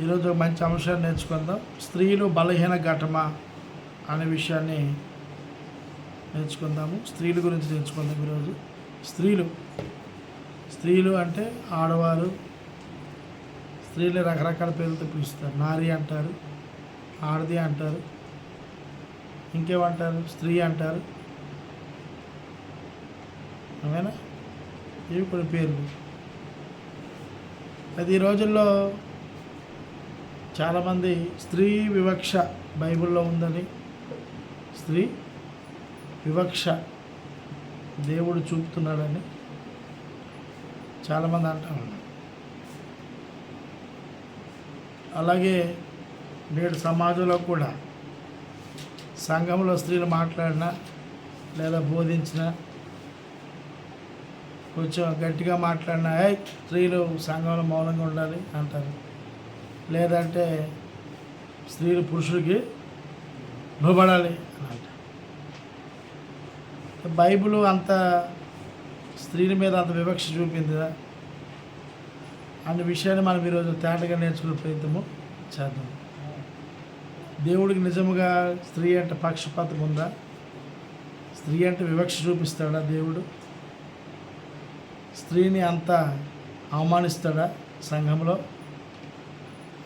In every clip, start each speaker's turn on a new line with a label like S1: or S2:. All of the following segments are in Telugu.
S1: ఈరోజు మంచి అంశాన్ని నేర్చుకుందాం. స్త్రీలు బలహీన ఘటమా అనే విషయాన్ని నేర్చుకుందాము. స్త్రీల గురించి నేర్చుకుందాం ఈరోజు. స్త్రీలు స్త్రీలు అంటే ఆడవారు స్త్రీలు రకరకాల పేర్లతో పిలుస్తారు. నారి అంటారు ఆడది అంటారు ఇంకేమంటారు? స్త్రీ అంటారు. అవునా? ఇవి కొన్ని పేర్లు. అది ఈ రోజుల్లో చాలామంది స్త్రీ వివక్ష బైబిల్లో ఉందని స్త్రీ వివక్ష దేవుడు చూపుతున్నాడని చాలామంది అంటా ఉన్నారు. అలాగే నేడు సమాజంలో కూడా సంఘంలో స్త్రీలు మాట్లాడినా లేదా బోధించినా కొంచెం గట్టిగా మాట్లాడినా స్త్రీలు సంఘంలో మౌనంగా ఉండాలి అంటారు. లేదంటే స్త్రీలు పురుషుడికి లోబడాలి అని అంటారు బైబిల్ అంత స్త్రీల మీద అంత వివక్ష చూపిందా. అన్న విషయాన్ని మనం ఈరోజు తేటగా నేర్చుకునే ప్రయత్నము చేద్దాం. దేవుడికి నిజముగా స్త్రీ అంటే పక్షపాతం ఉందా? స్త్రీ అంటే వివక్ష చూపిస్తాడా దేవుడు? స్త్రీని అంత అవమానిస్తాడా సంఘంలో?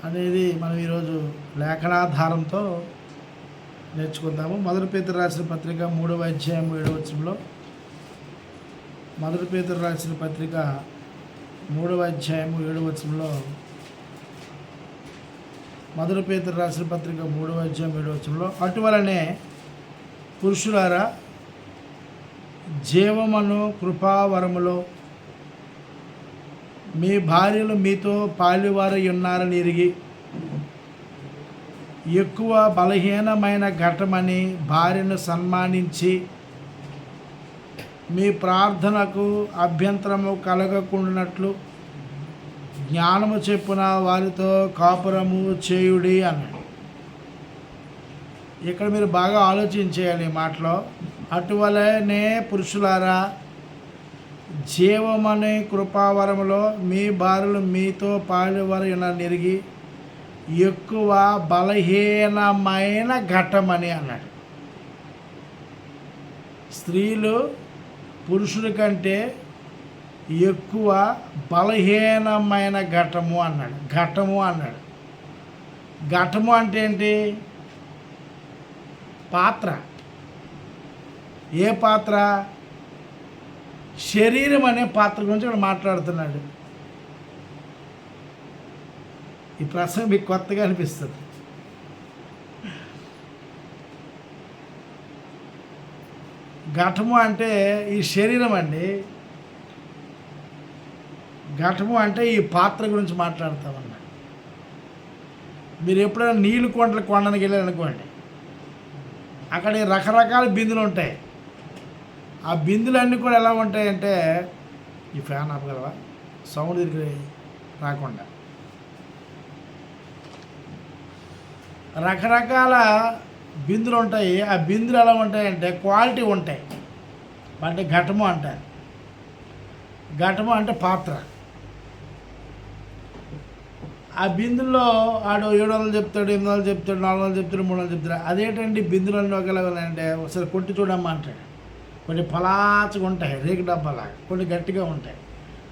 S1: అనేది మనం ఈరోజు లేఖనాధారంతో నేర్చుకుందాము. మొదటి పేతురు రాసిన పత్రిక మూడవ అధ్యాయం ఏడవ వచ్చంలో మొదటి పేతురు రాసిన పత్రిక మూడవ అధ్యాయము ఏడవ వచ్చంలో మొదటి పేతురు రాసిన పత్రిక మూడవ అధ్యాయం ఏడవ వచ్చంలో అటువలనే పురుషులారా జీవమను కృపావరములో మీ భార్యలు మీతో పాలివారై ఉన్నారని ఎరిగి ఎక్కువ బలహీనమైన ఘటమని భార్యను సన్మానించి మీ ప్రార్థనకు అభ్యంతరము కలగకుండానట్లు జ్ఞానము చెప్పున వారితో కాపురము చేయుడి అన్నాడు. ఇక్కడ మీరు బాగా ఆలోచించేయాలి ఈ మాటలో. అటువలనే పురుషులారా జీవమనే కృపావరములో మీ బారులు మీతో పాలువారు నెరిగి ఎక్కువ బలహీనమైన ఘటమని అన్నాడు. స్త్రీలు పురుషుల కంటే ఎక్కువ బలహీనమైన ఘటము అన్నాడు. ఘటము అన్నాడు. ఘటము అంటే ఏంటి? పాత్ర. ఏ పాత్ర? శరీరం అనే పాత్ర గురించి ఇక్కడ మాట్లాడుతున్నాడు. ఈ ప్రసంగం మీకు కొత్తగా అనిపిస్తుంది. ఘటము అంటే ఈ శరీరం అండి. ఘటము అంటే ఈ పాత్ర గురించి మాట్లాడతామన్నా మీరు ఎప్పుడైనా నీళ్ళు కొండలు కొండనికి వెళ్ళారనుకోండి అక్కడ రకరకాల బిందులు ఉంటాయి. ఆ బిందులన్నీ కూడా ఎలా ఉంటాయంటే ఈ ఫ్యాన్ ఆపగలవా సౌండ్ తిరిగి రాకుండా. రకరకాల బిందులు ఉంటాయి. ఆ బిందులు ఎలా ఉంటాయంటే క్వాలిటీ ఉంటాయి. అంటే ఘటము అంటారు. ఘటము అంటే పాత్ర. ఆ బిందుల్లో ఆడు ఏడు వందలు చెప్తాడు ఎనిమిది వందలు చెప్తాడు నాలుగు వందలు చెప్తాడు మూడు వందలు చెప్తాడు. అదేంటండి బిందులన్నీ ఒకేలా అంటే ఒకసారి కొట్టి చూడమ్మా అంటాడు. కొన్ని పలాచగా ఉంటాయి రేకు డబ్బాలాగా కొన్ని గట్టిగా ఉంటాయి.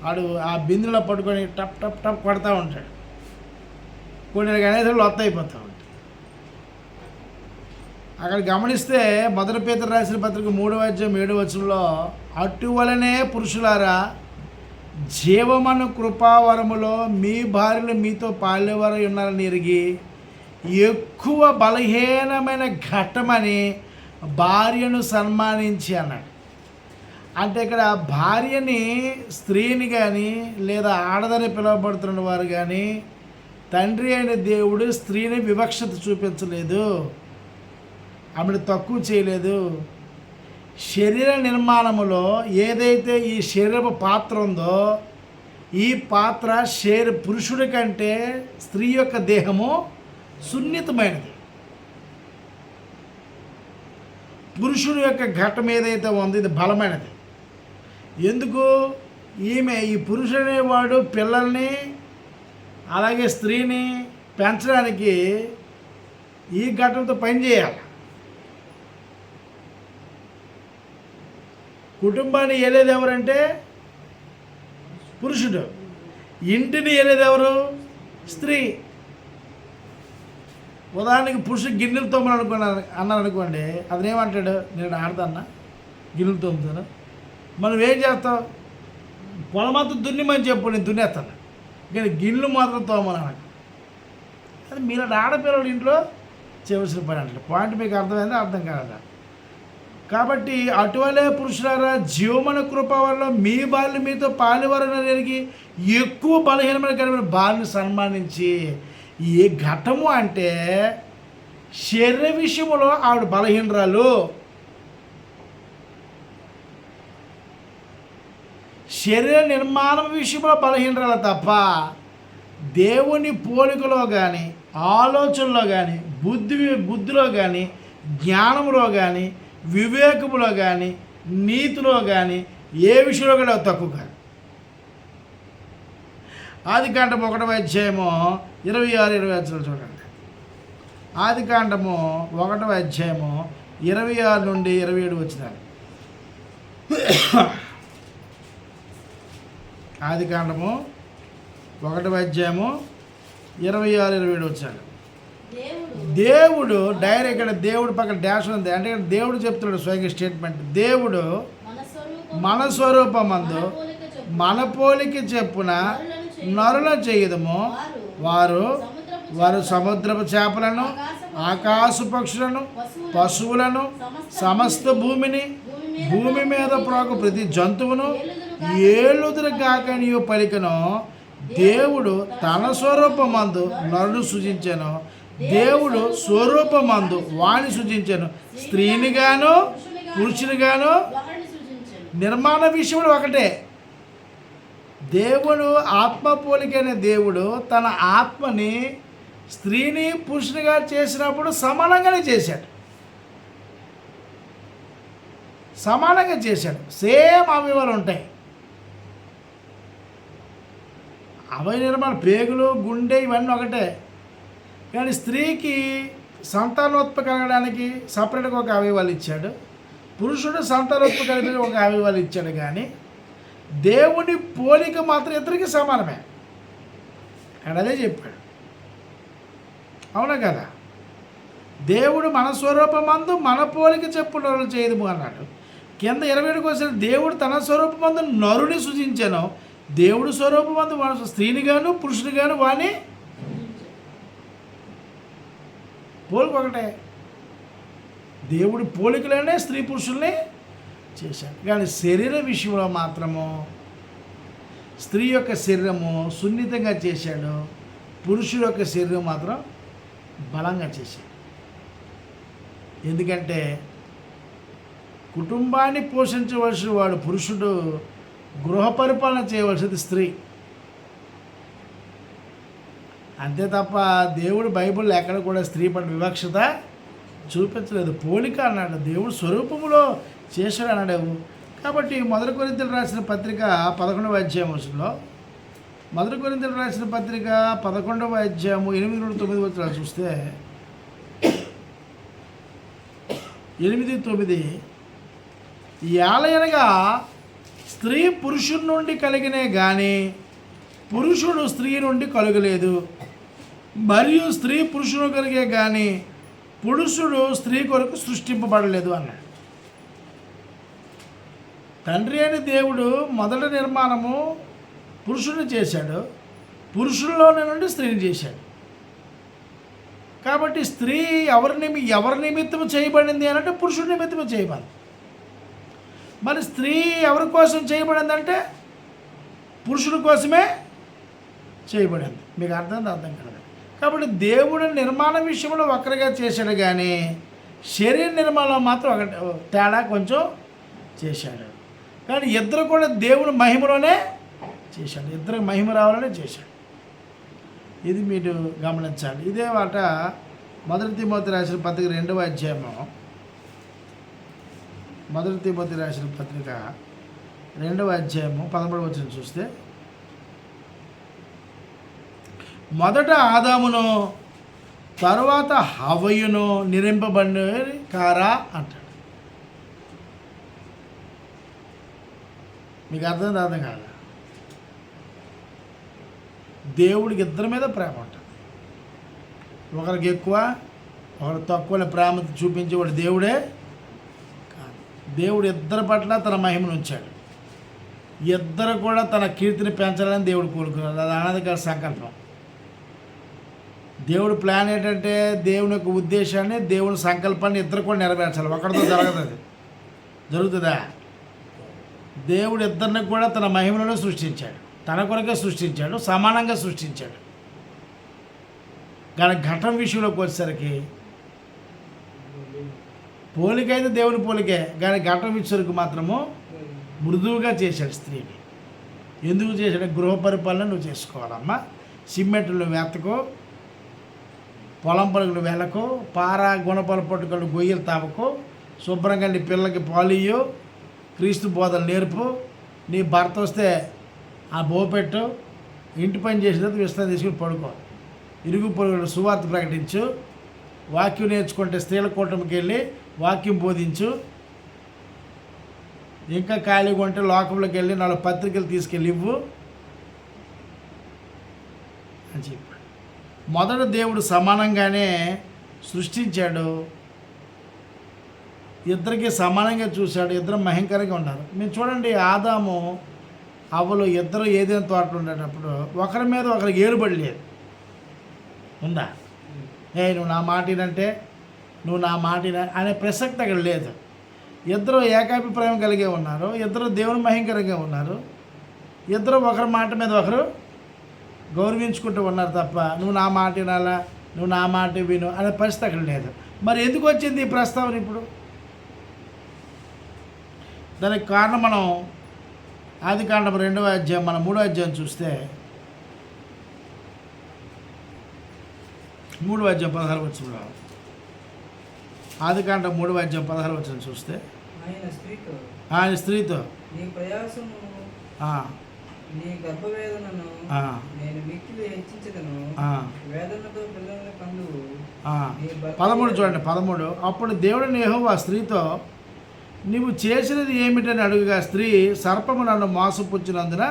S1: వాడు ఆ బిందులో పట్టుకొని టప్ టప్ టప్ కొడతా ఉంటాడు. కొన్ని గణేశులు లొత్త అయిపోతూ ఉంటాయి. అక్కడ గమనిస్తే భద్రపేత రాసిన పత్రిక మూడవ అధ్యాయం ఏడవ వచనంలో అటువలనే పురుషులారా జీవమను కృపావరములో మీ భార్యలు మీతో పాలేవారు ఉన్నారని ఎరిగి ఎక్కువ బలహీనమైన ఘట్టమని భార్యను సన్మానించి అన్నాడు. అంటే ఇక్కడ భార్యని స్త్రీని కానీ లేదా ఆడదని పిలువబడుతున్న వారు కానీ తండ్రి అయిన దేవుడు స్త్రీని వివక్షత చూపించలేదు ఆమెను తక్కువ చేయలేదు. శరీర నిర్మాణములో ఏదైతే ఈ శరీరపు పాత్ర ఉందో ఈ పాత్ర శరీర పురుషుడి కంటే స్త్రీ యొక్క దేహము సున్నితమైనది. పురుషుని యొక్క ఘటం ఏదైతే ఉందో ఇది బలమైనది. ఎందుకు? ఈమె ఈ పురుషుడు అనేవాడు పిల్లల్ని అలాగే స్త్రీని పెంచడానికి ఈ ఘటనతో పనిచేయాలి కుటుంబాన్ని ఏలేది ఎవరంటే? పురుషుడు. ఇంటిని ఏలేది ఎవరు? స్త్రీ. ఉదాహరణకి పురుషుడు గిన్నెలు తోమని అనుకున్నాను అన్నారు అనుకోండి అతనేమంటాడు నేను ఆడతాన్నా గిన్నెలు తోముతాను మనం ఏం చేస్తాం? పొలమంతా దున్నిమని చెప్పు నేను దున్నేస్తాను. కానీ గిన్నెలు మాత్రం తోమని అనకు అది మీరు ఆడపిల్లలు ఇంట్లో చేయవలసిన పని అంటే. పాయింట్ మీకు అర్థమైందా? అర్థం కాదా కాబట్టి అటువలే పురుషులారా జీవమన కృప వల్ల మీ బాల్యం మీతో పాలివరణ జరిగి ఎక్కువ బలహీనమైన కలిగిన బాల్ని సన్మానించి ఏ ఘటము అంటే శరీర విషయంలో ఆవిడ బలహీనరాలు. శరీర నిర్మాణం విషయంలో బలహీనరాలు తప్ప దేవుని పోలికలో కానీ ఆలోచనలో కానీ బుద్ధి బుద్ధిలో కానీ జ్ఞానంలో కానీ వివేకములో కానీ నీతిలో కానీ ఏ విషయంలో కూడా తక్కువ కాదు. ఆది కంటే ఒకటి అధ్యాయము ఇరవై ఆరు ఇరవై ఐదు చూడండి. ఆది కాండము ఒకటవ అధ్యాయము ఇరవై ఆరు నుండి ఇరవై ఏడు వచ్చినారు. ఆది కాండము ఒకటవ అధ్యాయము ఇరవై ఆరు ఇరవై ఏడు వచ్చాడు
S2: దేవుడు
S1: డైరెక్ట్ ఇక్కడ దేవుడు పక్కన డాష్ ఉంది. అంటే దేవుడు చెప్తున్నాడు స్వయంగా స్టేట్మెంట్ దేవుడు
S2: మన స్వరూపం
S1: మన స్వరూపమందు
S2: మన పోలికి చెప్పున
S1: నరుల చేయదము. వారు వారు సముద్రపు చేపలను ఆకాశ పక్షులను పశువులను సమస్త భూమిని భూమి మీద ప్రాకు ప్రతి జంతువును ఏలుదురు కాక నీవు పలికను. దేవుడు తన స్వరూపమందు నరుడు సృజించాను. దేవుడు స్వరూపమందు వాణి సృజించాను. స్త్రీని గాను పురుషుని గాను నిర్మాణ విషయంలో ఒకటే. దేవుడు ఆత్మ పోలికైన దేవుడు తన ఆత్మని స్త్రీని పురుషునిగా చేసినప్పుడు సమానంగానే చేశాడు. సమానంగా చేశాడు. సేమ్ అవయవాలు ఉంటాయి. అవయ నిర్మాణ పేగులు గుండె ఇవన్నీ ఒకటే. కానీ స్త్రీకి సంతానోత్పత్తి కలగడానికి సపరేట్గా ఒక అవయవాలు ఇచ్చాడు. పురుషుడు సంతానోత్పత్తి కలిపి ఒక అవయవాలు ఇచ్చాడు కానీ దేవుని పోలిక మాత్రం ఇద్దరికి సమానమే. అక్కడ అదే చెప్పాడు. అవునా కదా? దేవుడు మన స్వరూపమందు మన పోలిక చెప్పున చేయదు అన్నాడు. కింద ఇరవై ఏడుకు వచ్చిన దేవుడు తన స్వరూపమందు నరుని సృజించాను. దేవుడు స్వరూపమందు మన స్త్రీని గాను పురుషుని గాను వాణి పోలిక ఒకటే. దేవుడి పోలికలోనే స్త్రీ పురుషుల్ని చేశాడు కానీ శరీర విషయంలో మాత్రము స్త్రీ యొక్క శరీరము సున్నితంగా చేశాడు పురుషుడు యొక్క శరీరం మాత్రం బలంగా చేశాడు. ఎందుకంటే కుటుంబాన్ని పోషించవలసిన వాడు పురుషుడు గృహ పరిపాలన చేయవలసింది స్త్రీ. అంతే తప్ప దేవుడు బైబిల్లో ఎక్కడ కూడా స్త్రీ పట్ల వివక్షత చూపించలేదు. పోలిక అన్నాడు దేవుడు స్వరూపములో చేశాడు అనడం కాబట్టి మొదటి కొరింతలు రాసిన పత్రిక పదకొండవ అధ్యాయంలో మొదటి కొరింతలు రాసిన పత్రిక పదకొండవ అధ్యాయము ఎనిమిది నుండి తొమ్మిది వచ్చిన చూస్తే ఎనిమిది తొమ్మిది ఏలయనగా స్త్రీ పురుషుడి నుండి కలిగినే కానీ పురుషుడు స్త్రీ నుండి కలగలేదు. మరియు స్త్రీ పురుషుడు కలిగే కానీ పురుషుడు స్త్రీ కొరకు సృష్టింపబడలేదు అన్నాడు. తండ్రి అని దేవుడు మొదటి నిర్మాణము పురుషుని చేశాడు. పురుషుల్లోనే నుండి స్త్రీని చేశాడు. కాబట్టి స్త్రీ ఎవరి నిమి ఎవరి నిమిత్తము చేయబడింది అని అంటే పురుషుడి నిమిత్తము చేయబడింది. మరి స్త్రీ ఎవరి కోసం చేయబడింది అంటే పురుషుడి కోసమే చేయబడింది. మీకు అర్థం అర్థం కదా కాబట్టి దేవుడు నిర్మాణ విషయంలో ఒకరిగా చేశాడు కానీ శరీర నిర్మాణం మాత్రం ఒక తేడా కొంచెం చేశాడు. కానీ ఇద్దరు కూడా దేవుని మహిమలోనే చేశాడు. ఇద్దరు మహిమ రావాలనే చేశాడు. ఇది మీరు గమనించాలి. ఇదే మాట మొదటి తిమోతి రాసిన పత్రిక రెండవ అధ్యాయము. మొదటి తిమోతి రాసిన పత్రిక రెండవ అధ్యాయము పదమూడవ వచ్చిన చూస్తే మొదట ఆదామును తరువాత హవయును నిరింపబడి కారా అంటాడు. మీకు అర్థం అర్థం కాదు. దేవుడికి ఇద్దరి మీద ప్రేమ ఉంటుంది. ఒకరికి ఎక్కువ ఒకరు తక్కువ ప్రేమ చూపించేవాడు దేవుడే కాదు. దేవుడు ఇద్దరి పట్ల తన మహిమను ఉంచాడు. ఇద్దరు కూడా తన కీర్తిని పెంచాలని దేవుడు కోరుకున్నాడు అది అనాదికాల సంకల్పం. దేవుడు ప్లాన్ ఏంటంటే దేవుని యొక్క ఉద్దేశాన్ని దేవుని సంకల్పాన్ని ఇద్దరు కూడా నెరవేర్చాలి. ఒకరితో జరగదు అది. జరుగుతుందా? దేవుడు ఇద్దరిని కూడా తన మహిమలను సృష్టించాడు. తన కొరకే సృష్టించాడు. సమానంగా సృష్టించాడు. కానీ ఘటం విషయంలోకి వచ్చేసరికి పోలికైతే దేవుని పోలికే కానీ ఘటం విషయానికి మాత్రము మృదువుగా చేశాడు స్త్రీని. ఎందుకు చేశాడు? గృహ పరిపాలన నువ్వు చేసుకోవాలమ్మా. సిమెంట్లు వెతకో పొలం పలుకులు వెళ్ళకో పార గుణపల పట్టుకలు గొయ్యలు తావకో శుభ్రంగా నీ పిల్లలకి పాలియో క్రీస్తు బోధలు నేర్పు నీ భర్త వస్తే ఆ బోపెట్టు ఇంటి పని చేసిన తర్వాత విశ్రాంతి తీసుకుని పడుకో. ఇరుగు పొరుగులు సువార్త ప్రకటించు వాక్యం నేర్చుకుంటే స్త్రీల కూటమికి వెళ్ళి వాక్యం బోధించు. ఇంకా ఖాళీగా ఉంటే లోకంలోకి వెళ్ళి నాలుగు పత్రికలు తీసుకెళ్ళి ఇవ్వు. అని చెప్పాడు మొదట దేవుడు సమానంగానే సృష్టించాడు. ఇద్దరికి సమానంగా చూశాడు ఇద్దరు భయంకరంగా ఉన్నారు. మీరు చూడండి ఆదాము అవ్వలు ఇద్దరు ఏదైనా తోటలు ఉండేటప్పుడు ఒకరి మీద ఒకరికి ఏలుబడి లేదు. ఉందా? ఏ నువ్వు నా మాటినంటే నువ్వు నా మాటిన అనే ప్రసక్తి అక్కడ లేదు. ఇద్దరు ఏకాభిప్రాయం కలిగే ఉన్నారు ఇద్దరు దేవుని మహింకరంగా ఉన్నారు ఇద్దరు ఒకరి మాట మీద ఒకరు గౌరవించుకుంటూ ఉన్నారు తప్ప నువ్వు నా మాట వినాలా నువ్వు నా మాట విను అనే పరిస్థితి అక్కడ లేదు. మరి ఎందుకు వచ్చింది ఈ ప్రస్తావన ఇప్పుడు? దానికి కారణం మనం ఆది కాండం రెండవ అధ్యాయం మన మూడో అధ్యాయం చూస్తే మూడవ అధ్యాయం పదహారు వచ్చిన ఆది కాండం మూడవ అధ్యాయం పదహారు వచ్చిన చూస్తే
S3: ఆయన స్త్రీతో
S1: ఆయన స్త్రీతో
S3: నీ ప్రయాసము
S1: ఆ,
S3: నీ గర్భవేదనను నేను మిక్కిలి హెచ్చించదను. వేదనతో పిల్లల
S1: పదమూడు చూడండి పదమూడు. అప్పుడు దేవుడు నేహో ఆ స్త్రీతో నీవు చేసినది ఏమిటని అడుగుగా స్త్రీ సర్పము నన్ను మోసపుచ్చినందున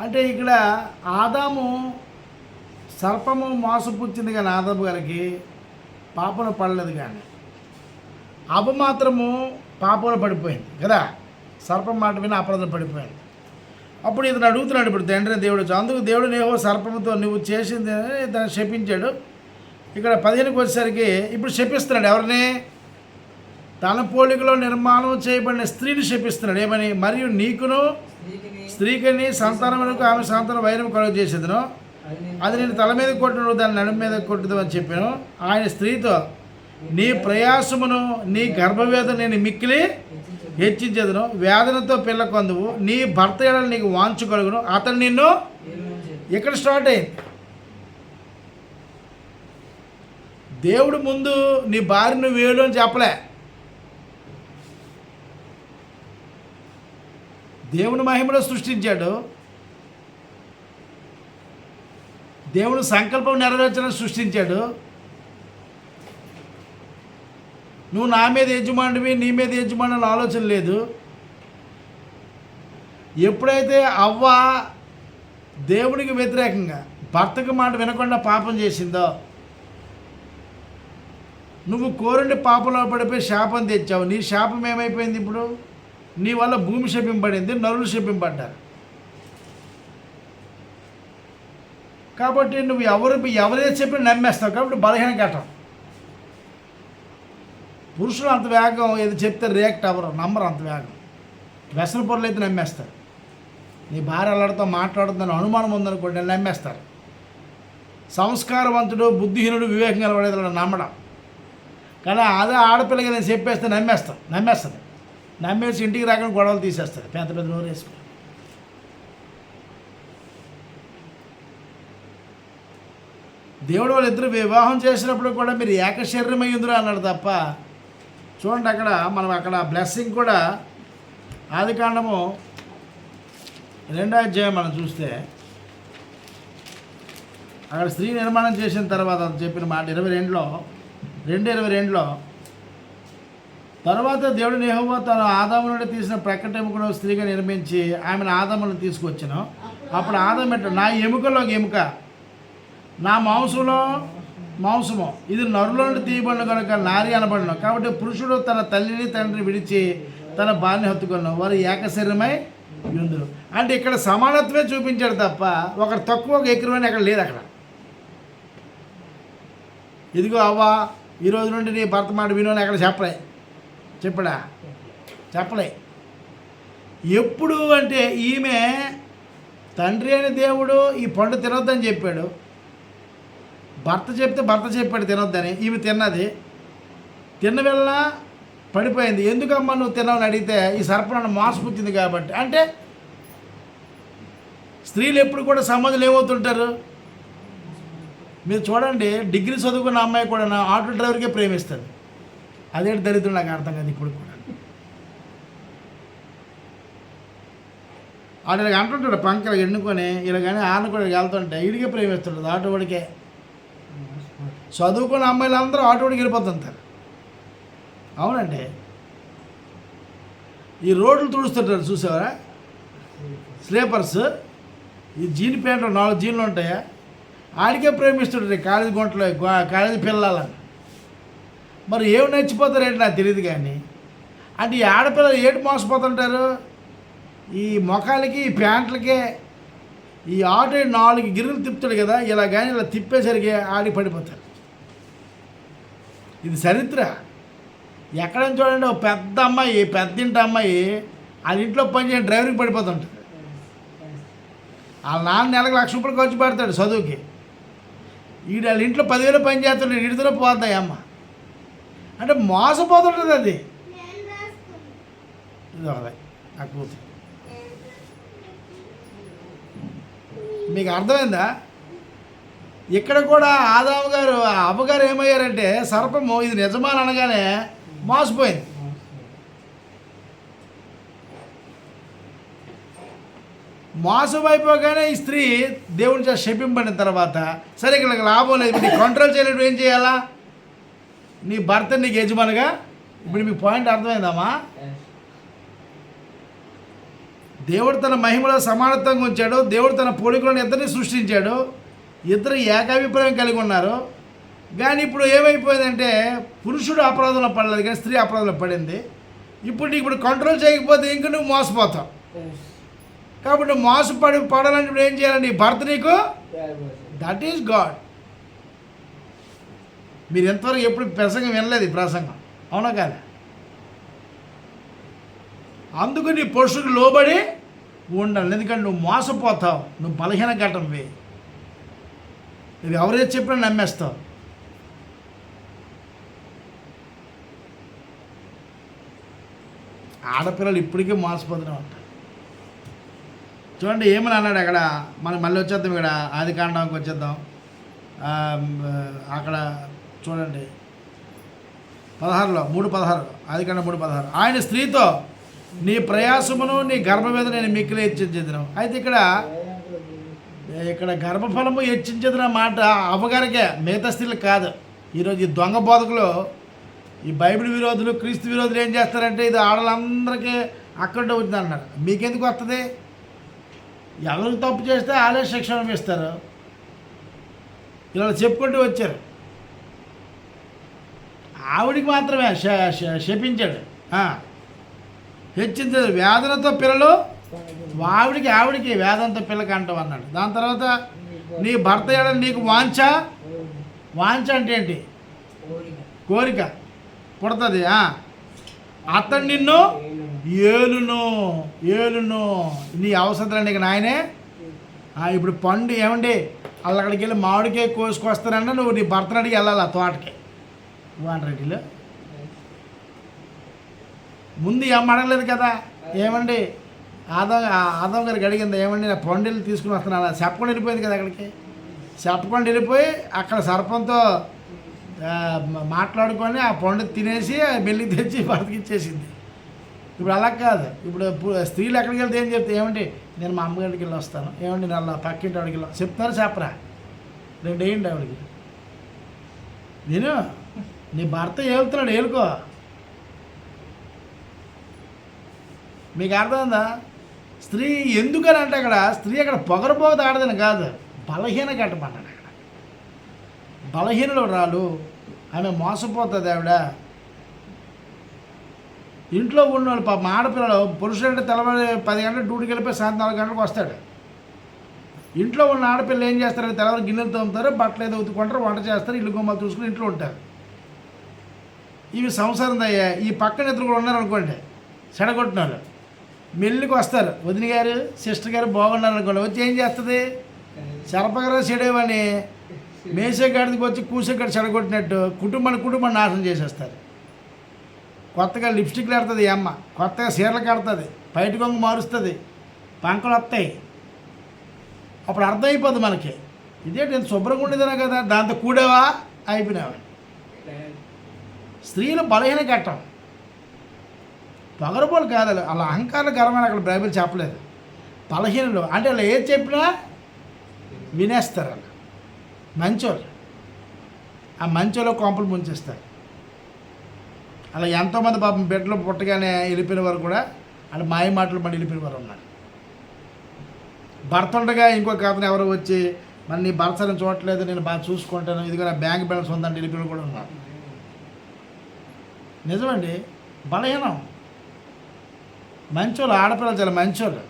S1: అంటే ఇక్కడ ఆదాము సర్పము మోసపుచ్చింది కానీ ఆదాము గారికి పాపను పడలేదు కానీ అప మాత్రము పాపంలో పడిపోయింది కదా? సర్పం మాట విని అపరాధం పడిపోయింది. అప్పుడు ఇతను అడుగుతున్నాడు ఇప్పుడు తండ్రి దేవుడు అందుకు దేవుడు నేవో సర్పముతో నువ్వు చేసింది అని శపించాడు. ఇక్కడ పదిహేనుకి వచ్చేసరికి ఇప్పుడు శపిస్తున్నాడు ఎవరిని? తన పోలికలో నిర్మాణం చేయబడిన స్త్రీని శపిస్తున్నాడు. ఏమని? మరియు నీకును
S3: స్త్రీకిని
S1: సంతానమునకు ఆమె సంతానం వైరం కలుగు చేసేదను
S3: అది నేను
S1: తల మీద కొట్టును దాని నడుము మీద కొట్టుదు అని చెప్పాను. ఆయన స్త్రీతో నీ ప్రయాసమును నీ గర్భవేదన నేను మిక్కిలి
S3: హెచ్చించదను.
S1: వేదనతో పిల్ల కొందువు నీ భర్త ఎడల నీకు వాంచు కలుగును. అతను నిన్ను. ఇక్కడ స్టార్ట్ అయింది. దేవుడు ముందు నీ భార్య నువ్వు వేలు అని చెప్పలే. దేవుని మహిమలో సృష్టించాడు. దేవుని సంకల్పం నెరవేర్చడం సృష్టించాడు. నువ్వు నా మీద యజమానివి నీ మీద యజమాని ఆలోచన లేదు. ఎప్పుడైతే అవ్వ దేవునికి వ్యతిరేకంగా భర్తకు మాట వినకుండా పాపం చేసిందో నువ్వు కోరుండి పాపంలో పడిపోయి శాపం తెచ్చావు. నీ శాపం ఏమైపోయింది ఇప్పుడు? నీ వల్ల భూమి శపింపబడింది నరులు శపింపడ్డారు. కాబట్టి నువ్వు ఎవరు ఎవరైతే చెప్పిన నమ్మేస్తావు కాబట్టి బలహీన ఘటం పురుషులు అంత వేగం ఏది చెప్తే రియాక్ట్ అవ్వరు నమ్మరు అంత వేగం. వ్యసన పొరలు అయితే నమ్మేస్తారు. నీ భార్య అల్లడితో మాట్లాడుతుందని అనుమానం ఉందనుకోండి నమ్మేస్తారు. సంస్కారవంతుడు బుద్ధిహీనుడు వివేకం కలవడేది నమ్మడం. కానీ అదే ఆడపిల్లకి నేను చెప్పేస్తే నమ్మేస్తాం నమ్మేస్తుంది. నమ్మేసి ఇంటికి రాకుండా గొడవలు తీసేస్తారు. పెద్ద పెద్ద నోరు వేసుకుని దేవుడు వాళ్ళిద్దరు వివాహం చేసినప్పుడు కూడా మీరు ఏకశరీరమై ఉందిరా అన్నాడు తప్ప చూడండి అక్కడ మనం అక్కడ బ్లెస్సింగ్ కూడా ఆది కాండము రెండో అధ్యాయం మనం చూస్తే అక్కడ స్త్రీ నిర్మాణం చేసిన తర్వాత అది చెప్పిన మాట ఇరవై రెండులో రెండు ఇరవై రెండులో తర్వాత దేవుడు యెహోవా తన ఆదాము నుండి తీసిన ప్రక్కట ఎముకను స్త్రీగా నిర్మించి ఆమెను ఆదామును తీసుకొచ్చాను. అప్పుడు ఆదాం పెట్ట నా ఎముకలో ఒక ఎముక. నా మాంసంలో మాంసము. ఇది నరులో నుండి తీయబడిన కనుక నారి అనబడను. కాబట్టి పురుషుడు తన తల్లిని తండ్రిని విడిచి తన భార్యని హత్తుకున్న వారు ఏకశరీరమై యుందురు అంటే ఇక్కడ సమానత్వమే చూపించాడు తప్ప ఒకరు తక్కువ ఒక ఎక్కువని అక్కడ లేదు అక్కడ. ఇదిగో అవ్వా ఈరోజు నుండి నీ భర్త మాట విను అని అక్కడ చెప్పలే. చెప్పడా? చెప్పలే. ఎప్పుడు అంటే ఈమె తండ్రి అయిన దేవుడు ఈ పండు తినొద్దని చెప్పాడు. భర్త చెప్తే భర్త చెప్పాడు తినొద్దని. ఈమె తిన్నది. తిన్న వెళ్ళ పడిపోయింది. ఎందుకమ్మా నువ్వు తినవని అడిగితే ఈ సర్పం నన్ను మోసపుచ్చింది కాబట్టి. అంటే స్త్రీలు ఎప్పుడు కూడా సమాజంలో ఏమవుతుంటారు? మీరు చూడండి డిగ్రీ చదువుకున్న అమ్మాయి కూడా నా ఆటో డ్రైవర్కే ప్రేమిస్తుంది. అదేంటి దరిద్రం నాకు అర్థం కాదు ఇప్పుడు కూడా. ఆడు ఇలాగ అంటుంటాడు పంకలు ఎన్నుకొని ఇలా కానీ ఆన కూడా వెళ్తుంటే ఇడిగే ప్రేమిస్తుంటుంది ఆటో వాడికే చదువుకున్న అమ్మాయిలు అందరూ ఆటో వాడికి వెళ్ళిపోతుంటారు. అవునండి. ఈ రోడ్లు తుడుస్తుంటారు చూసావరా స్లీపర్స్. ఈ జీన్ ప్యాంట్లు నాలుగు జీన్లు ఉంటాయా? ఆడికే ప్రేమిస్తుంటారు కాలేజీ గుంటలో కాలేజీ పిల్లలని. మరి ఏమి నచ్చిపోతారేంటి నాకు తెలియదు కానీ. అంటే ఈ ఆడపిల్లలు ఏడు మోసపోతుంటారు? ఈ మొఖాలకి ఈ ప్యాంట్లకే ఈ ఆటో నాలుగు గిన్నెలు తిప్పుతాడు కదా ఇలా కానీ ఇలా తిప్పేసరికి ఆడి పడిపోతారు. ఇది చరిత్ర. ఎక్కడ చూడండి ఒక పెద్ద అమ్మాయి పెద్ద ఇంటి అమ్మాయి వాళ్ళ ఇంట్లో పనిచేయడం డ్రైవర్కి పడిపోతుంటుంది వాళ్ళ నాన్న నెలకు లక్ష రూపాయలు ఖర్చు పెడతాడు చదువుకి. వీడు వాళ్ళ ఇంట్లో పదివేలు పని చేస్తున్నాడు ఈడితో పోతాయి అమ్మ అంటే మోసపోతుంటుంది అది. ఇది ఒకటి ఆ కూతురు మీకు అర్థమైందా? ఇక్కడ కూడా ఆదాము గారు అవ్వగారు ఏమయ్యారంటే సర్పము ఇది నిజమాని అనగానే మోసపోయింది. మోసం అయిపోగానే ఈ స్త్రీ దేవుని చేత శపింపడిన తర్వాత సరే ఇక్కడ లాభం లేదు. కంట్రోల్ చేయలేడు ఏం చేయాలా? నీ భర్త నీకు యజమానిగా? ఇప్పుడు మీకు పాయింట్ అర్థమైందమ్మా? దేవుడు తన మహిమలో సమానత్వంగా ఉంచాడు. దేవుడు తన పోలికలను ఇద్దరిని సృష్టించాడు. ఇద్దరు ఏకాభిప్రాయం కలిగి ఉన్నారు. కానీ ఇప్పుడు ఏమైపోయిందంటే పురుషుడు అపరాధంలో పడలేదు కానీ స్త్రీ అపరాధంలో పడింది. ఇప్పుడు నీకు ఇప్పుడు కంట్రోల్ చేయకపోతే ఇంక నువ్వు మోసపోతావు. కాబట్టి మోసపడి పడాలంటే ఇప్పుడు ఏం చేయాలి నీ భర్త నీకు? దట్ ఈస్ గాడ్ మీరు ఎంతవరకు ఎప్పుడు ప్రసంగం వినలేదు ఈ ప్రసంగం. అవునా కాదా? అందుకు నీ పురుషుడికి లోబడి ఉండాలి. ఎందుకంటే నువ్వు మోసపోతావు. నువ్వు బలహీన ఘటనవి నువ్వు ఎవరైతే చెప్పినా నమ్మేస్తావు. ఆడపిల్లలు ఇప్పటికీ మోసపోతూనే ఉంటారు. చూడండి ఏమని అన్నాడు అక్కడ? మనం మళ్ళీ వచ్చేద్దాం ఇక్కడ. ఆది కాండానికి వచ్చేద్దాం. అక్కడ చూడండి. పదహారులో మూడు పదహారు. అది కన్నా మూడు పదహారు. ఆయన స్త్రీతో నీ ప్రయాసమును నీ గర్భ మీద నేను మిక్కిలి హెచ్చించదును. అయితే ఇక్కడ ఇక్కడ గర్భఫలము హెచ్చించదున మాట అవ్వగారికే మిగతా స్త్రీలు కాదు. ఈరోజు ఈ దొంగ బోధకులు ఈ బైబిల్ విరోధులు క్రీస్తు విరోధులు ఏం చేస్తారంటే ఇది ఆడలందరికీ అక్కడ వచ్చింది అన్నారు. మీకెందుకు వస్తుంది ఎవరికి తప్పు చేస్తే వాళ్ళే శిక్షణ ఇస్తారు. ఇలా చెప్పుకుంటూ వచ్చారు. ఆవిడికి మాత్రమే శపించాడు. ఆ. వేదనతో పిల్లలు ఆవిడికి ఆవిడికి వేదంతో పిల్లకి అంటాం అన్నాడు. దాని తర్వాత నీ భర్త ఏడ నీకు వాంఛ? వాంఛ అంటే ఏంటి? కోరిక. పుడుతుంది ఆ. అతడు నిన్ను ఏలును ఏలును. నీ అవసరం నీకు నాయనే. ఇప్పుడు పండు ఏమండి? వాళ్ళు అక్కడికి వెళ్ళి మామిడికాయ కోసుకొస్తానన్నా నువ్వు నీ భర్తను అడిగి వెళ్ళాలి ఆ తోటకి. రెడ్డిలో ముందు ఏం అడగలేదు కదా? ఏమండి? ఆదా ఆదాం గారికి అడిగింది ఏమండి నా పండుగలు తీసుకుని వస్తున్నాను. చెప్పకుండా వెళ్ళిపోయింది కదా అక్కడికి? చెప్పకుండా వెళ్ళిపోయి అక్కడ సర్పంతో మాట్లాడుకొని ఆ పండు తినేసి మెల్లి తెచ్చి బతికిచ్చేసింది ఇప్పుడు అలా కాదు. ఇప్పుడు స్త్రీలు ఎక్కడికి వెళ్తే ఏం చెప్తే ఏమండి? నేను మా అమ్మగారికి వెళ్ళి వస్తాను. ఏమండి? నల్లా పక్కింటి వాడికి వెళ్ళి చెప్తారు చెప్పరా? రెండు వేయండి ఆవిడకి. నేను నీ భర్త ఏలుతున్నాడు ఏలుకో. మీకు అర్థమైందా స్త్రీ ఎందుకని అంటే అక్కడ స్త్రీ అక్కడ పొగరపోత ఆడదని కాదు బలహీన కట్టమన్నాడు అక్కడ. బలహీనలు రాలు ఆమె మోసపోతుంది ఆవిడ. ఇంట్లో ఉన్నవాళ్ళు పాప ఆడపిల్లలు పురుషుడు అంటే తెల్లవారి పది గంటలు డ్యూటీకి వెళ్ళిపోయి సాయంత్రం నాలుగు గంటలకు వస్తాడు. ఇంట్లో ఉన్న ఆడపిల్లలు ఏం చేస్తారంటే తెల్లవారు గిన్నెలు తోముతారు బట్టలు ఏదో ఉతుకుంటారు వంట చేస్తారు ఇల్లు గుమ్మలు చూసుకుని ఇంట్లో ఉంటారు. ఇవి సంసారం దయ్యా ఈ పక్కన ఇద్దరు కూడా ఉన్నారు అనుకోండి చెడగొట్టిన వాళ్ళు మెల్లికి వస్తారు. వదిన గారు సిస్టర్ గారు బాగున్నారు అనుకోండి వచ్చి ఏం చేస్తుంది? చెరపగర చెడేవని మేసేగాడికి వచ్చి కూసేగాడు చెడగొట్టినట్టు కుటుంబాన్ని కుటుంబాన్ని నాశనం చేసేస్తారు. కొత్తగా లిప్స్టిక్లు కడుతుంది ఈ అమ్మ. కొత్తగా సీరలు కడుతుంది. బయట కొంగు మారుస్తుంది. పంకలు వస్తాయి. అప్పుడు అర్థమైపోద్ది మనకి. ఇదే నేను శుభ్రంగా ఉండేదనే కదా? దాంతో కూడావా? అయిపోయినావా? స్త్రీలు బలహీన ఘట్టం. పొగరబోలు కాదు అలా అహంకారకరమైన అహంకార గర్వమైన అక్కడ బైబిల్ చెప్పలేదు. బలహీనలు అంటే వాళ్ళు ఏది చెప్పినా వినేస్తారు వాళ్ళు మంచోళ్ళు. ఆ మంచోళ్ళు కొంపలు ముంచేస్తారు. అలా ఎంతోమంది పాపం బిడ్డలు పుట్టగానే వెళ్ళిపోయిన వారు కూడా అలా మాయ మాటలు మళ్ళీ వెళ్ళిపోయిన వారు ఉన్నారు. భర్త ఉండగా ఇంకొక అతను ఎవరో వచ్చి మరి నీ భర్తను చూడట్లేదు నేను బాగా చూసుకుంటాను ఇదిగో నా బ్యాంక్ బ్యాలెన్స్ ఉందంటే వెళ్ళిపోయిన కూడా ఉన్నారు. నిజమండి బలహీనం. మంచోళ్ళు ఆడపిల్లలు చాలా మంచోళ్ళు.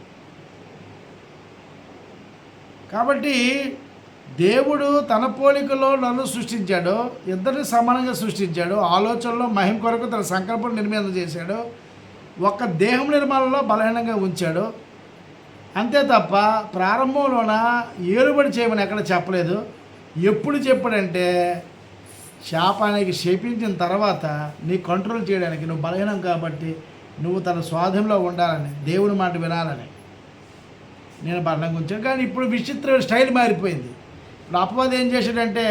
S1: కాబట్టి దేవుడు తన పోలికలో నన్ను సృష్టించాడు ఇద్దరిని సమానంగా సృష్టించాడు ఆలోచనలో మహిమ కొరకు తన సంకల్పం నిర్మాణం చేశాడు ఒక్క దేహం నిర్మాణంలో బలహీనంగా ఉంచాడు. అంతే తప్ప ప్రారంభంలోన ఏలుబడి చేయమని ఎక్కడ చెప్పలేదు. ఎప్పుడు చెప్పాడంటే శాపానికి శపించిన తర్వాత నీ కంట్రోల్ చేయడానికి నువ్వు బలహీనం కాబట్టి నువ్వు తన స్వాధీనంలో ఉండాలని దేవుని మాట వినాలని. నేను బలంగా ఉంచాను కానీ ఇప్పుడు విచిత్ర స్టైల్ మారిపోయింది. ఇప్పుడు అపవాదం ఏం చేశాడంటే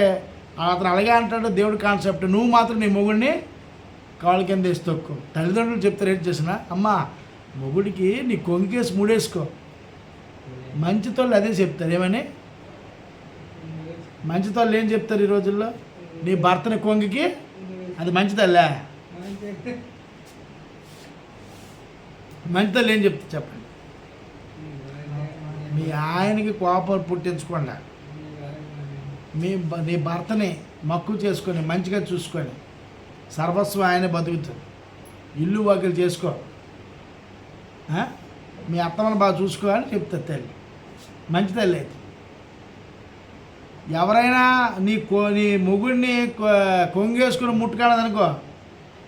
S1: అతను అలాగే అంటాడు దేవుడి కాన్సెప్ట్ నువ్వు మాత్రం నీ మొగుడిని కాళ్ళ కింద వేసి తొక్కు. తల్లిదండ్రులు చెప్తారు ఏం చేసిన? అమ్మా మొగుడికి నీ కొంకేసి మూడేసుకో. మంచితోళ్ళు అదే చెప్తారు ఏమని? మంచితోళ్ళు ఏం చెప్తారు ఈ రోజుల్లో? నీ భర్తని కొంగికి? అది మంచిదల్లే మంచితోళ్ళు ఏం చెప్తే చెప్పండి? మీ ఆయనకి కోపం పుట్టించకుండా. మీ నీ భర్తని మక్కువ చేసుకొని మంచిగా చూసుకొని సర్వస్వం ఆయన బతుకుతుంది. ఇల్లు వాకిలు చేసుకో. మీ అత్తమ్మని బాగా చూసుకోవాలని అని చెప్తుంది తల్లి. మంచి తల్లి అయితే. ఎవరైనా నీ కో నీ మొగుడిని కొ- కొంగేసుకుని ముట్టుకాడదనుకో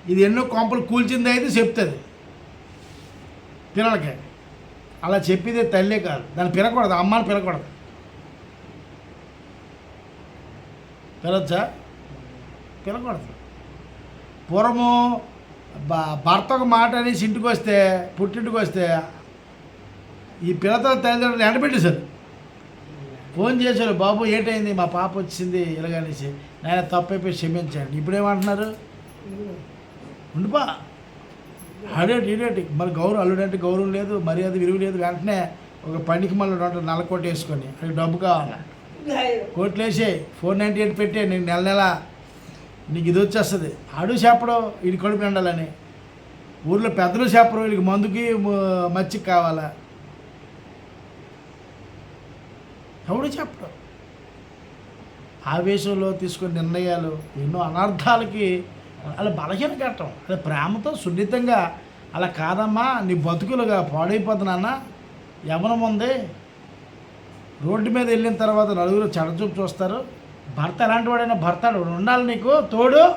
S1: ఇది ఎన్నో కొంపలు కూల్చింది అయితే చెప్తుంది. పిల్లలకి. అలా చెప్పేది తల్లే కాదు. దాన్ని పిలకూడదు అమ్మని పిలకూడదు. పిలవచ్చా? పిలకూడదు. పూర్వము భర్త ఒక మాట అనేసి ఇంటికి వస్తే పుట్టింటికి వస్తే ఈ పిల్లతో తల్లిదండ్రులు ఎండబెట్టేశారు. ఫోన్ చేశారు బాబు ఏటైంది? మా పాప వచ్చింది. ఇలాగనేసి నేను తప్పైపోయి క్షమించండి. ఇప్పుడు ఏమంటున్నారు ఉండిపా. అడేటి ఇడేటి మరి గౌరవం అల్లుడంటే గౌరవం లేదు మర్యాద విలువ లేదు. వెంటనే ఒక పనికి మళ్ళీ ఉంటాడు నల్లకోట వేసుకొని అది డబ్బు కావాలా? కోట్లు వేసే ఫోర్ నైంటీ ఎయిట్ పెట్టే నీకు నెల నెల నీకు ఇది వచ్చేస్తుంది. ఆడు చెప్పడం ఇది కడుపు ఎండాలని. ఊర్లో పెద్దలు చెప్పరు వీళ్ళకి మందుకి మచ్చికి కావాలా? ఎవడు చెప్పడం. ఆవేశంలో తీసుకునే నిర్ణయాలు ఎన్నో అనర్థాలకి అలా బలహీన కట్టడం అలా ప్రేమతో సున్నితంగా అలా కాదమ్మా నీ బతుకులుగా పాడైపోతున్నానా యవనం ఉంది రోడ్డు మీద వెళ్ళిన తర్వాత నలుగురు చెడచూపు చూస్తారు. భర్త ఎలాంటి వాడైనా భర్త ఉండాలి నీకు తోడు.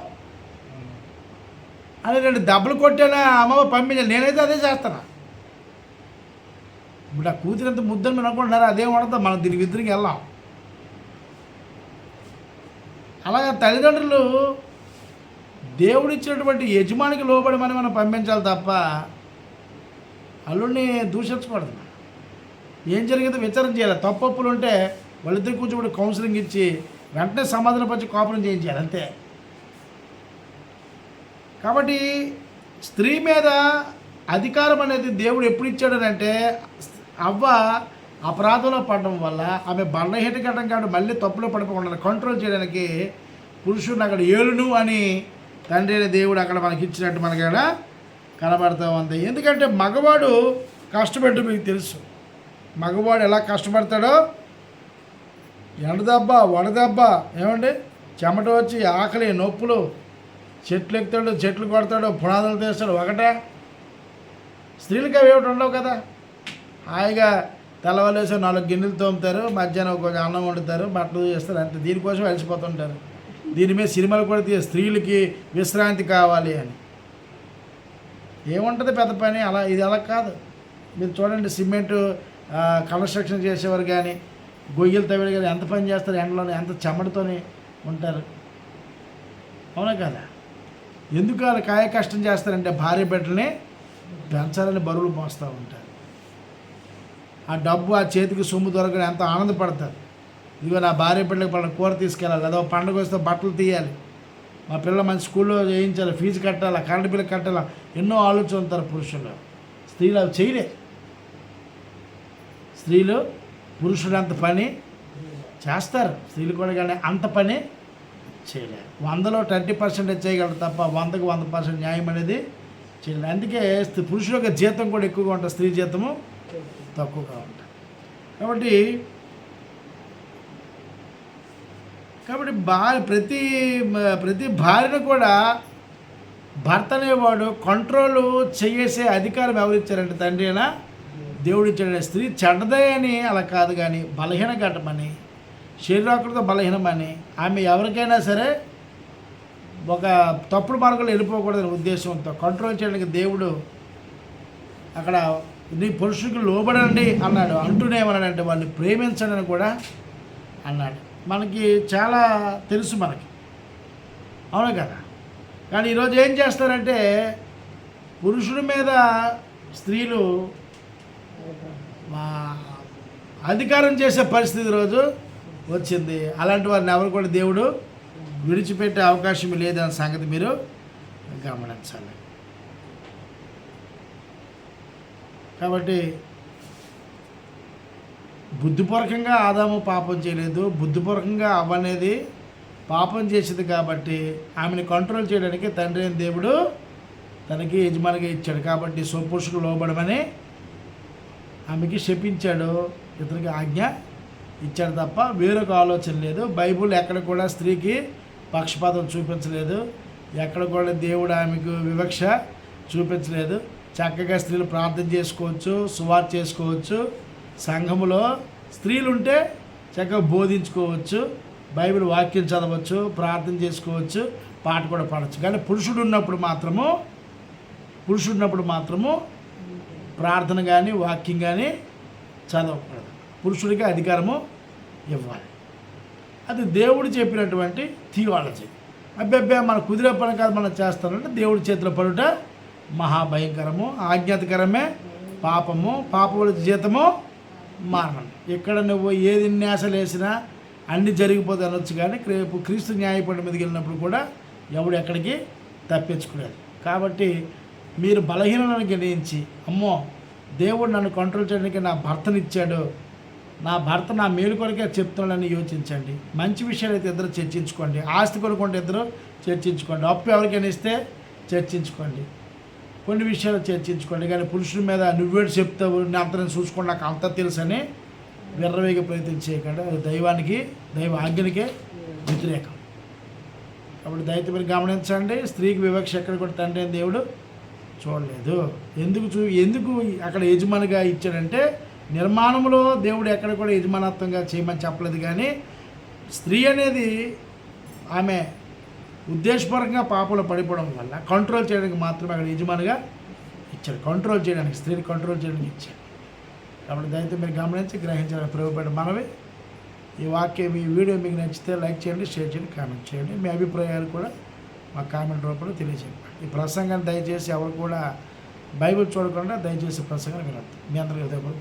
S1: అని రెండు దెబ్బలు కొట్టేలా అమ్మ పంపించాలి. నేనైతే అదే చేస్తాను? ఇప్పుడు ఆ కూతురంత ముద్దని మీరు అనుకుంటున్నారు అదేం ఉండదు మనం దీనికి ఇద్దరికి వెళ్ళాం. అలాగే తల్లిదండ్రులు దేవుడిచ్చినటువంటి యజమానికి లోబడి మనం మనం పంపించాలి తప్ప అల్లుడిని దూషించకూడదు. ఏం జరిగిందో విచారం చేయాలి. తప్పప్పులు ఉంటే వాళ్ళిద్దరు కూర్చోబడి కౌన్సిలింగ్ ఇచ్చి వెంటనే సమాధానపరిచి కోపం చేయించాలి. అంతే. కాబట్టి స్త్రీ మీద అధికారం అనేది దేవుడు ఎప్పుడు ఇచ్చాడనంటే అవ్వ అపరాధంలో పడడం వల్ల ఆమె బండహీట కట్టడం కాబట్టి మళ్ళీ తప్పులో పడిపోకుండా కంట్రోల్ చేయడానికి పురుషుడిని అక్కడ ఏలును అని తండ్రి అయిన దేవుడు అక్కడ మనకి ఇచ్చినట్టు మనకి అక్కడ కనబడుతూ ఉంది. ఎందుకంటే మగవాడు కష్టపడ్డ మీకు తెలుసు. మగవాడు ఎలా కష్టపడతాడో? ఎండదెబ్బ వడదెబ్బ ఏమండి? చెమట వచ్చి ఆకలి నొప్పులు చెట్లు ఎక్కుతాడు చెట్లు కొడతాడు పునాదులు తీస్తాడు ఒకటే. స్త్రీలకు అవి ఏమిటి ఉండవు కదా? హాయిగా తెల్లవారులేసి నాలుగు గిన్నెలు తోముతారు మధ్యాహ్నం కొంచెం అన్నం వండుతారు బట్టలు చేస్తారు అంతే. దీనికోసం అలసిపోతుంటారు. దీని మీద సినిమాలు కూడా తీయ స్త్రీలకి విశ్రాంతి కావాలి అని. ఏముంటుంది పెద్ద పని? అలా ఇది అలా కాదు. మీరు చూడండి సిమెంట్ కన్స్ట్రక్షన్ చేసేవారు కానీ గొయ్యలు తవ్వేది కానీ ఎంత పని చేస్తారు ఎండలోనే ఎంత చెమటతోనే ఉంటారు. అవునా కదా? ఎందుకు వాళ్ళు కాయ కష్టం చేస్తారంటే భార్య బిడ్డల్ని పెంచాలని బరువులు మోస్తూ ఉంటారు. ఆ డబ్బు ఆ చేతికి సొమ్ము దొరకడం ఎంత ఆనందపడతారు. ఇదిగో నా భార్య పిల్లలకి పడిన కూర తీసుకెళ్ళాలి లేదా పండుగ వస్తే బట్టలు తీయాలి. మా పిల్లలు మంచి స్కూల్లో చేయించాలి ఫీజు కట్టాలా కరెంట్ బిల్లు కట్టాలా ఎన్నో ఆలోచనలు ఉంటారు పురుషులు స్త్రీలు అవి చేయలే. స్త్రీలు పురుషుడు అంత పని చేస్తారు. స్త్రీలు కూడా కానీ అంత పని చేయలేరు వందలో ట్వంటీ పర్సెంట్ చేయగలరు తప్ప వందకు వంద పర్సెంట్ న్యాయం అనేది చేయలేదు అందుకే స్త్రీ- పురుషుల యొక్క జీతం కూడా ఎక్కువగా ఉంటుంది స్త్రీ జీతము. తక్కువగా ఉంటుంది కాబట్టి కాబట్టి భార్య ప్రతి ప్రతి భార్యను కూడా భర్త అనేవాడు కంట్రోల్ చేసే అధికారం ఎవరిచ్చారంటే తండ్రి అయినా దేవుడు ఇచ్చాడు స్త్రీ చెడ్డదే అని అలా కాదు కానీ బలహీన ఘటమని శరీరాకృత బలహీనమని ఆమె ఎవరికైనా సరే ఒక తప్పుడు మార్గంలో వెళ్ళిపోకూడదని ఉద్దేశంతో కంట్రోల్ చేయడానికి దేవుడు అక్కడ నీ పురుషుడికి లోబడండి అన్నాడు. అంటూనే ఏమన్నాడంటే వాళ్ళని ప్రేమించండి అని కూడా అన్నాడు. మనకి చాలా తెలుసు మనకి. అవును కదా? కానీ ఈరోజు ఏం చేస్తారంటే పురుషుడి మీద స్త్రీలు మా అధికారం చేసే పరిస్థితి రోజు వచ్చింది. అలాంటి వారిని ఎవరు కూడా దేవుడు విడిచిపెట్టే అవకాశం లేదన్న సంగతి మీరు గమనించాలి. కాబట్టి బుద్ధిపూర్వకంగా ఆదాము పాపం చేయలేదు. బుద్ధిపూర్వకంగా అవ్వనేది పాపం చేసింది కాబట్టి ఆమెను కంట్రోల్ చేయడానికి తండ్రి అయిన దేవుడు తనకి యజమానిగా ఇచ్చాడు. కాబట్టి స్వపురుషుకు లోబడమని ఆమెకి శపించాడు. ఇతనికి ఆజ్ఞ ఇచ్చాడు తప్ప వేరొక ఆలోచన లేదు. బైబుల్ ఎక్కడ కూడా స్త్రీకి పక్షపాతం చూపించలేదు. ఎక్కడ కూడా దేవుడు ఆమెకు వివక్ష చూపించలేదు. చక్కగా స్త్రీలు ప్రార్థన చేసుకోవచ్చు సువార్ చేసుకోవచ్చు. సంఘములో స్త్రీలు ఉంటే చక్కగా బోధించుకోవచ్చు బైబిల్ వాక్యం చదవచ్చు ప్రార్థన చేసుకోవచ్చు పాట కూడా పాడవచ్చు కానీ పురుషుడు ఉన్నప్పుడు మాత్రము పురుషుడు ఉన్నప్పుడు మాత్రము ప్రార్థన కానీ వాక్యం కానీ చదవకూడదు. పురుషుడికి అధికారము ఇవ్వాలి. అది దేవుడు చెప్పినటువంటి థియాలజీ. అబ్బెబ్బే మన కుదిరే పని కాదు మనం చేస్తానంటే దేవుడి చేతిలో పడుట మహాభయంకరము ఆజ్ఞాతకరమే పాపము పాపముల జీతము మరణం. ఎక్కడ నువ్వు ఏది న్యాసలు వేసినా అన్ని జరిగిపోతే అనొచ్చు కానీ రేపు క్రీస్తు న్యాయపడి మీదకి వెళ్ళినప్పుడు కూడా ఎవడు ఎక్కడికి తప్పించుకునేది కాబట్టి మీరు బలహీనలను గ్రహించి అమ్మో దేవుడు నన్ను కంట్రోల్ చేయడానికి నా భర్తనిచ్చాడు నా భర్త నా మేలు కొరకే చెప్తున్నాడని యోచించండి. మంచి విషయాలు అయితే ఇద్దరు చర్చించుకోండి. ఆస్తి కొనుక్కుంటే ఇద్దరు చర్చించుకోండి. అప్పు ఎవరికైనా ఇస్తే చర్చించుకోండి. కొన్ని విషయాలు చర్చించుకోండి. కానీ పురుషుల మీద నువ్వేడు చెప్తావు నా అంత చూసుకోండి. నాకు అంత తెలుసని విర్రవేగ ప్రయత్నం చేయకండి. అది దైవానికి దైవ ఆజ్ఞనికే వ్యతిరేకం. కాబట్టి దయతో మీరు గమనించండి. స్త్రీకి వివక్ష ఎక్కడ కూడా తండ్రి అని దేవుడు చూడలేదు. ఎందుకు చూ ఎందుకు అక్కడ యజమానిగా ఇచ్చాడంటే నిర్మాణంలో దేవుడు ఎక్కడ కూడా యజమానత్వంగా చేయమని చెప్పలేదు. కానీ స్త్రీ అనేది ఆమె ఉద్దేశపూర్వకంగా పాపలో పడిపోవడం వల్ల కంట్రోల్ చేయడానికి మాత్రమే అక్కడ యజమానిగా ఇచ్చాడు. కంట్రోల్ చేయడానికి స్త్రీని కంట్రోల్ చేయడానికి ఇచ్చాడు. కాబట్టి దయతో మీరు గమనించి గ్రహించడానికి ప్రభుత్వ మనవి. ఈ వాక్యం ఈ వీడియో మీకు నచ్చితే లైక్ చేయండి షేర్ చేయండి కామెంట్ చేయండి. మీ అభిప్రాయాలు కూడా మా కామెంట్ రూపంలో తెలియజేయండి. ఈ ప్రసంగాన్ని దయచేసి ఎవరు కూడా బైబిల్ చూడకుండా దయచేసి ప్రసంగాన్ని మీరు మీ అందరికీ హృదయపూర్వక